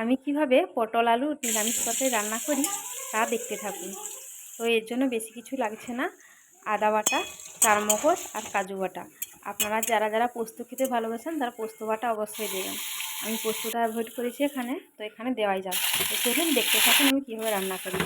আমি কীভাবে পটল আলু নিরামিষ পথে রান্না করি তা দেখতে থাকুন। তো এর জন্য বেশি কিছু লাগছে না। আদা বাটা চারমগজ আর কাজু বাটা। আপনারা যারা যারা পোস্ত খেতে ভালোবাসেন তারা পোস্ত বাটা অবশ্যই দেবেন। আমি পোস্তটা অ্যাভয়েড করেছি এখানে, তো এখানে দেওয়াই যাক। তো চলুন দেখতে থাকুন আমি কীভাবে রান্না করি।